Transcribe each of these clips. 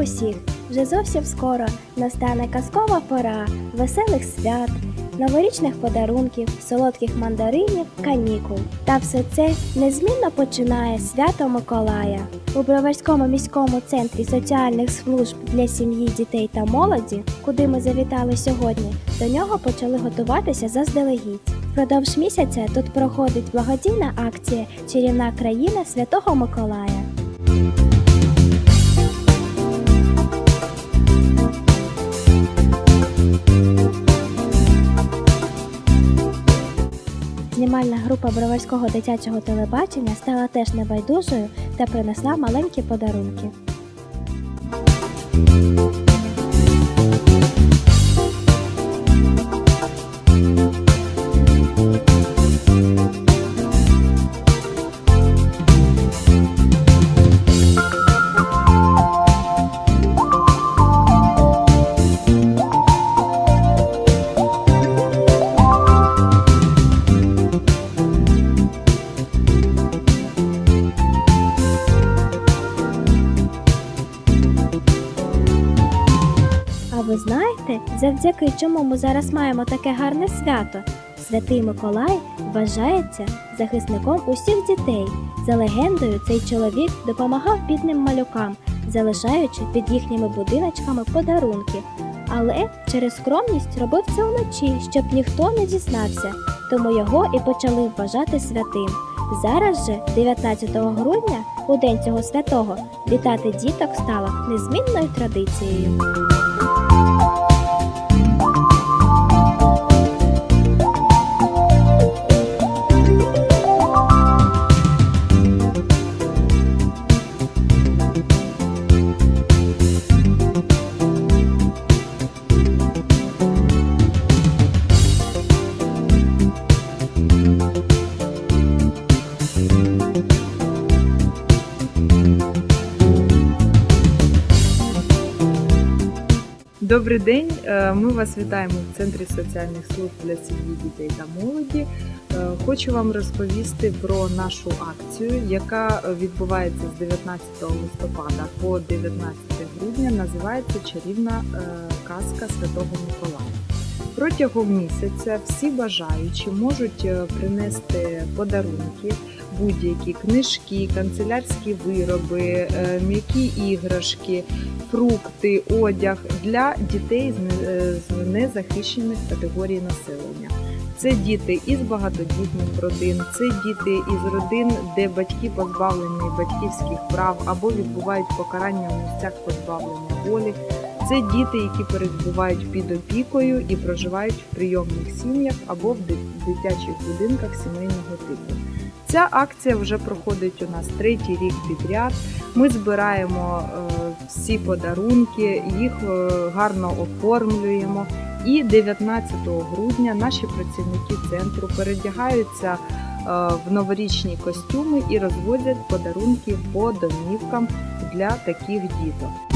усіх. Вже зовсім скоро настане казкова пора веселих свят, новорічних подарунків, солодких мандаринів, канікул. Та все це незмінно починає свято Миколая. У Броварському міському центрі соціальних служб для сім'ї, дітей та молоді, куди ми завітали сьогодні, до нього почали готуватися заздалегідь. Впродовж місяця тут проходить благодійна акція Чарівна країна Святого Миколая. Знімальна група Броварського дитячого телебачення стала теж небайдужою та принесла маленькі подарунки. Завдяки чому ми зараз маємо таке гарне свято? Святий Миколай вважається захисником усіх дітей. За легендою, цей чоловік допомагав бідним малюкам, залишаючи під їхніми будиночками подарунки. Але через скромність робив це вночі, щоб ніхто не дізнався, тому його і почали вважати святим. Зараз же, 19 грудня, у день цього святого, вітати діток стало незмінною традицією. thank you Добрий день. Е, Ми вас вітаємо в Центрі соціальних служб для сім'ї, дітей та молоді. Е, Хочу вам розповісти про нашу акцію, яка відбувається з 19 листопада по 19 грудня. Називається Чарівна е, казка Святого Миколая. Протягом місяця всі бажаючі можуть е, принести подарунки, будь-які книжки, канцелярські вироби, е, м'які іграшки, фрукти, одяг для дітей е, з незахищених категорій населення. Це діти із багатодітних родин, це діти із родин, де батьки позбавлені батьківських прав або відбувають покарання у місцях позбавлення волі. Це діти, які перебувають під опікою і проживають в прийомних сім'ях або в дитячих будинках сімейного типу. Ця акція вже проходить у нас третій рік підряд. Ми збираємо е, всі подарунки, їх е, гарно оформлюємо. І 19 грудня наші працівники центру передягаються е, в новорічні костюми і розвозять подарунки по домівкам для таких діток.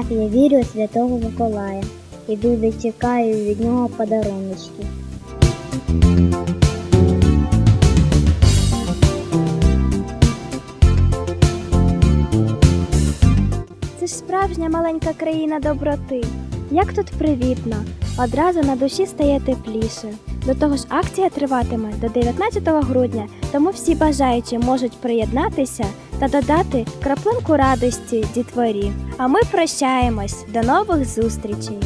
Так, я вірю Святого Миколая і дуже чекаю від нього подаруночки. Це ж справжня маленька країна доброти. Як тут привітно, одразу на душі стає тепліше. До того ж, акція триватиме до 19 грудня, тому всі бажаючі можуть приєднатися та додати краплинку радості дітворі. А ми прощаємось до нових зустрічей.